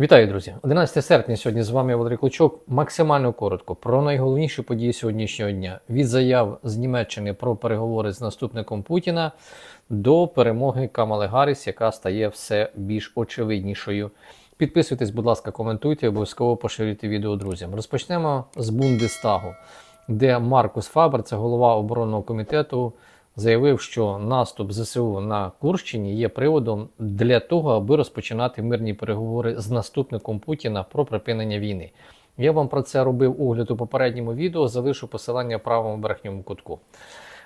Вітаю, друзі! 11 серпня сьогодні з вами Валерій Клочок. Максимально коротко про найголовніші події сьогоднішнього дня від заяв з Німеччини про переговори з наступником Путіна до перемоги Камали Гарріс, яка стає все більш очевиднішою. Підписуйтесь, будь ласка, коментуйте, обов'язково поширюйте відео друзям. Розпочнемо з Бундестагу, де Маркус Фабер, це голова оборонного комітету, заявив, що наступ ЗСУ на Курщині є приводом для того, аби розпочинати мирні переговори з наступником Путіна про припинення війни. Я вам про це робив огляд у попередньому відео, залишу посилання в правому верхньому кутку.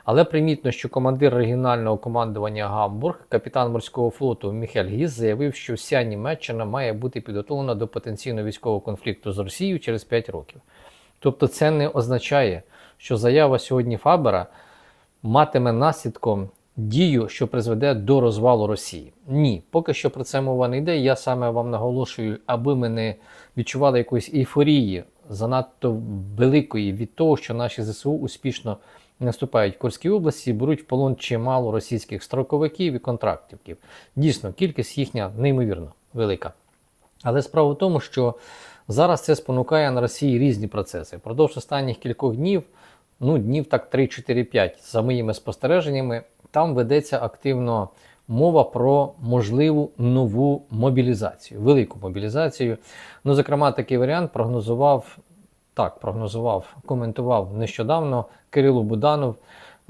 Але примітно, що командир регіонального командування Гамбург, капітан морського флоту Міхель Гіс, заявив, що вся Німеччина має бути підготовлена до потенційного військового конфлікту з Росією через 5 років. Тобто, це не означає, що заява сьогодні Фабера матиме наслідком дію, що призведе до розвалу Росії. Ні, поки що про це мова не йде. Я саме вам наголошую, аби ми не відчували якоїсь ейфорії занадто великої від того, що наші ЗСУ успішно наступають в Курській області, беруть в полон чимало російських строковиків і контрактівків. Дійсно, кількість їхня неймовірно велика. Але справа в тому, що зараз це спонукає на Росії різні процеси. Продовж останніх кількох днів, ну днів так 3-4-5, за моїми спостереженнями, там ведеться активно мова про можливу нову мобілізацію, велику мобілізацію. Ну, зокрема, такий варіант прогнозував, так, прогнозував, коментував нещодавно Кирило Буданов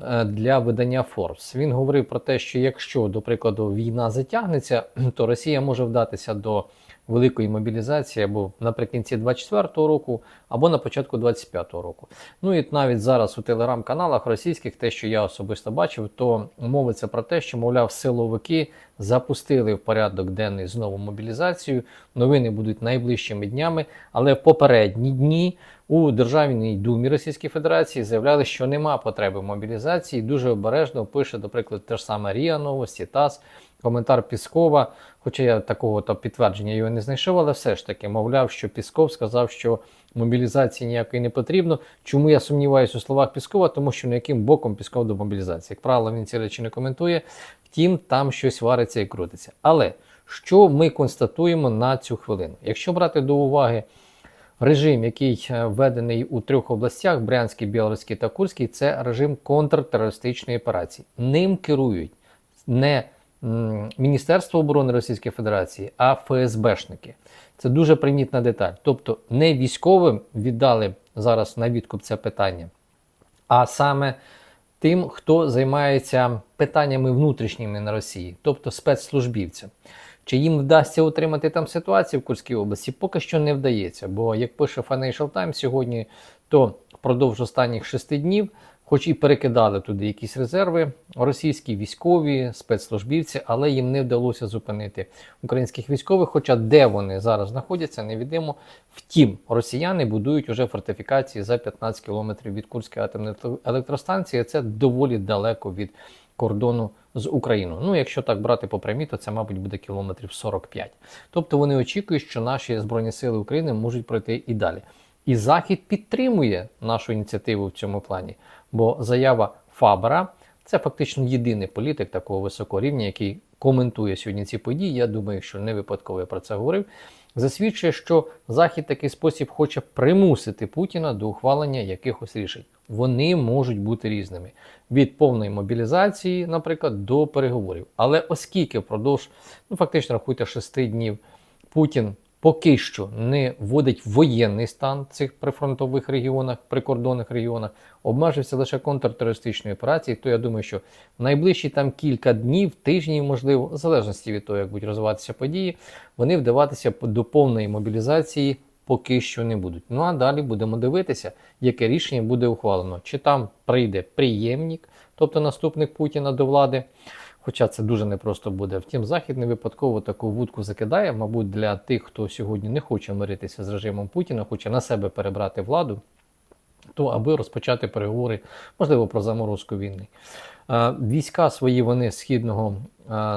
е, для видання Forbes. Він говорив про те, що якщо, до прикладу, війна затягнеться, то Росія може вдатися до великої мобілізації або наприкінці 24-го року, або на початку 25-го року. Ну і навіть зараз у телеграм-каналах російських, те, що я особисто бачив, то мовиться про те, що, мовляв, силовики запустили в порядок денний знову мобілізацію. Новини будуть найближчими днями, але в попередні дні. У Державній думі Російської Федерації заявляли, що нема потреби мобілізації. Дуже обережно пише, наприклад, те ж саме Ріа Новості, ТАСС, коментар Піскова. Хоча я такого то підтвердження його не знайшов, але все ж таки, мовляв, що Пісков сказав, що мобілізації ніякої не потрібно. Чому я сумніваюся у словах Піскова? Тому що ніяким боком Пісков до мобілізації. Як правило, він ці речі не коментує. Втім, там щось вариться і крутиться. Але що ми констатуємо на цю хвилину? Якщо брати до уваги режим, який е, введений у трьох областях: Брянський, Білоруський та Курський, це режим контртерористичної операції. Ним керують не Міністерство оборони Російської Федерації, а ФСБшники. Це дуже примітна деталь. Тобто не військовим віддали зараз на відкуп це питання, а саме тим, хто займається питаннями внутрішніми на Росії, тобто спецслужбівцям. Чи їм вдасться утримати там ситуацію в Курській області? Поки що не вдається. Бо, як пише Financial Times сьогодні, то впродовж останніх шести днів, хоч і перекидали туди якісь резерви, російські військові, спецслужбівці, але їм не вдалося зупинити українських військових. Хоча де вони зараз знаходяться, невідомо. Втім, росіяни будують уже фортифікації за 15 кілометрів від Курської атомної електростанції. Це доволі далеко від кордону з Україною. Ну, якщо так брати по прямій, то це, мабуть, буде кілометрів 45. Тобто вони очікують, що наші Збройні Сили України можуть пройти і далі. І Захід підтримує нашу ініціативу в цьому плані, бо заява Фабера це фактично єдиний політик такого високого рівня, який коментує сьогодні ці події. Я думаю, що не випадково я про це говорив. Засвідчує, що Захід такий спосіб хоче примусити Путіна до ухвалення якихось рішень. Вони можуть бути різними від повної мобілізації, наприклад, до переговорів. Але оскільки впродовж, ну фактично рахуйте, шести днів Путін поки що не вводить воєнний стан в цих прифронтових регіонах, прикордонних регіонах, обмежився лише контртерористичною операцією, то я думаю, що в найближчі там кілька днів, тижнів, можливо, в залежності від того, як будуть розвиватися події, вони вдаватися до повної мобілізації. Поки що не будуть. Ну а далі будемо дивитися, яке рішення буде ухвалено. Чи там прийде приємник, тобто наступник Путіна до влади. Хоча це дуже непросто буде. Втім, Захід не випадково таку вудку закидає, мабуть, для тих, хто сьогодні не хоче миритися з режимом Путіна, хоче на себе перебрати владу, то аби розпочати переговори, можливо, про заморозку війни. Війська свої вони східного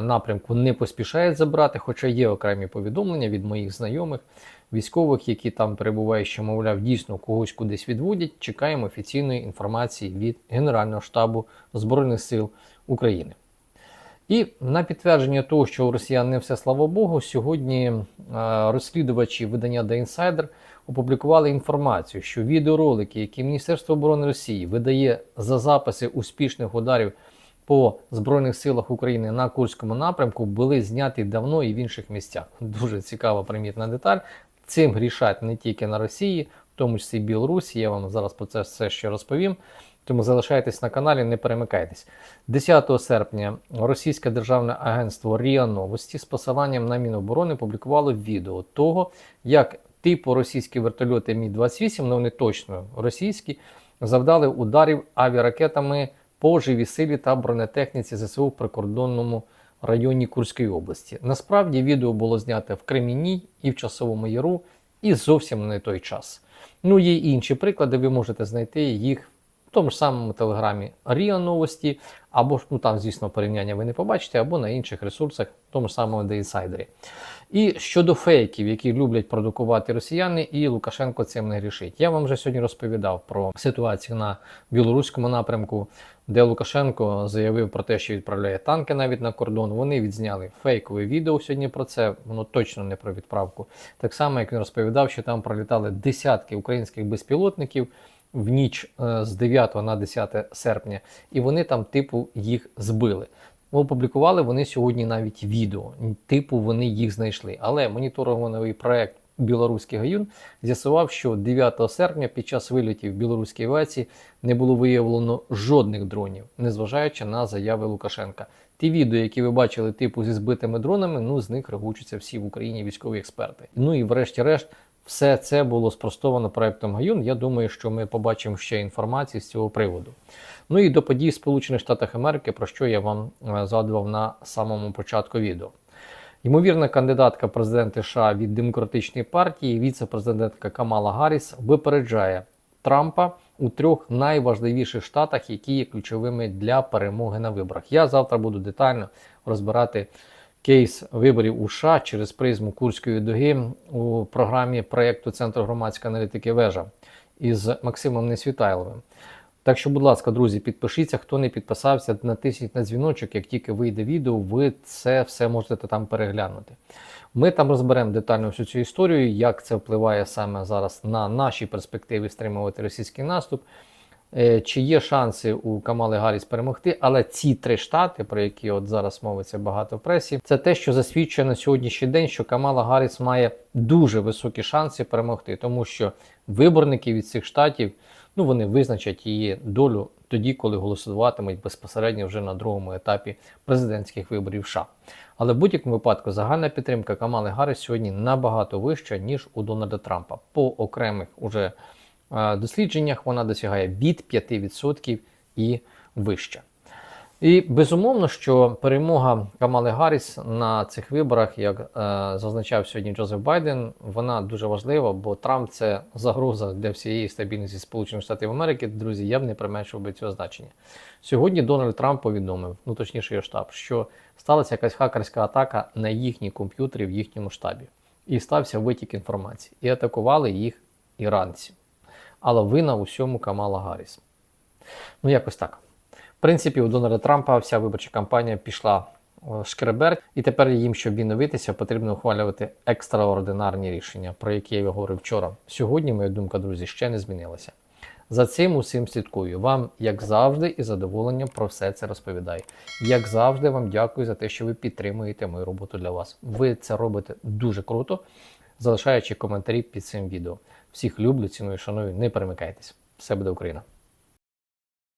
напрямку не поспішають забрати, хоча є окремі повідомлення від моїх знайомих військових, які там перебувають, що, мовляв, дійсно когось кудись відводять. Чекаємо офіційної інформації від Генерального штабу Збройних сил України. І на підтвердження того, що у росіян не все слава Богу, сьогодні е, розслідувачі видання The Insider опублікували інформацію, що відеоролики, які Міністерство оборони Росії видає за записи успішних ударів по Збройних силах України на Курському напрямку, були зняті давно і в інших місцях. Дуже цікава примітна деталь. Цим грішать не тільки на Росії, в тому числі Білорусі. Я вам зараз про це все ще розповім. Тому залишайтесь на каналі, не перемикайтесь. 10 серпня російське державне агентство РІА Новості з посиланням на Міноборони публікувало відео того, як типу російські вертольоти Мі-28, ну вони точно російські, завдали ударів авіаракетами по живій силі та бронетехніці ЗСУ в прикордонному районі Курської області. Насправді відео було знято в Кремінній і в Часовому Яру, і зовсім не той час. Ну, є інші приклади, ви можете знайти їх тому ж самому телеграмі Ріа Новості, або ж ну там, звісно, порівняння ви не побачите, або на інших ресурсах, тому ж самому The Insider. І щодо фейків, які люблять продукувати росіяни, і Лукашенко цим не грішить. Я вам вже сьогодні розповідав про ситуацію на білоруському напрямку, де Лукашенко заявив про те, що відправляє танки навіть на кордон. Вони відзняли фейкове відео сьогодні про це. Воно точно не про відправку. Так само, як він розповідав, що там пролітали десятки українських безпілотників в ніч е, з 9 на 10 серпня, і вони там, типу, їх збили. Опублікували вони сьогодні навіть відео, типу вони їх знайшли. Але моніторинговий проект Білоруський гаюн з'ясував, що 9 серпня під час вилітів білоруській авіації не було виявлено жодних дронів, незважаючи на заяви Лукашенка. Ті відео, які ви бачили, типу зі збитими дронами, ну з них регучаться всі в Україні військові експерти. Ну і врешті-решт. Все це було спростовано проектом Гаюн. Я думаю, що ми побачимо ще інформацію з цього приводу. Ну і до подій в Сполучених Штатах Америки, про що я вам е, згадував на самому початку відео. Ймовірна кандидатка президента США від демократичної партії, віце-президентка Камала Гарріс, випереджає Трампа у трьох найважливіших штатах, які є ключовими для перемоги на виборах. Я завтра буду детально розбирати кейс виборів у США через призму Курської дуги у програмі проєкту Центру громадської аналітики Вежа із Максимом Несвітайловим. Так що, будь ласка, друзі, підпишіться, хто не підписався, натисніть на дзвіночок, як тільки вийде відео, ви це все можете там переглянути. Ми там розберемо детально всю цю історію, як це впливає саме зараз на наші перспективи стримувати російський наступ. Е, чи є шанси у Камали Гарріс перемогти, але ці три штати, про які от зараз мовиться багато в пресі, це те, що засвідчує на сьогоднішній день, що Камала Гарріс має дуже високі шанси перемогти, тому що виборники від цих штатів ну вони визначать її долю тоді, коли голосуватимуть безпосередньо вже на другому етапі президентських виборів. США. Але в будь-якому випадку загальна підтримка Камали Гарріс сьогодні набагато вища ніж у Дональда Трампа по окремих уже дослідженнях вона досягає від 5% і вище. І безумовно, що перемога Камали Гарріс на цих виборах, як е, зазначав сьогодні Джозеф Байден, вона дуже важлива, бо Трамп це загроза для всієї стабільності Сполучених Штатів Америки. Друзі, я б не применшив би цього значення. Сьогодні Дональд Трамп повідомив, ну точніше його штаб, що сталася якась хакерська атака на їхні комп'ютери в їхньому штабі, і стався витік інформації, і атакували їх іранці але вина у всьому Камала Гарріс. Ну, якось так. В принципі, у Дональда Трампа вся виборча кампанія пішла шкребер, і тепер їм, щоб відновитися, потрібно ухвалювати екстраординарні рішення, про які я говорив вчора. Сьогодні, моя думка, друзі, ще не змінилася. За цим усім слідкую. Вам, як завжди, і задоволенням про все це розповідаю. Як завжди, вам дякую за те, що ви підтримуєте мою роботу для вас. Ви це робите дуже круто, залишаючи коментарі під цим відео. Всіх люблю, ціную, шаную, не перемикайтесь. Все буде Україна!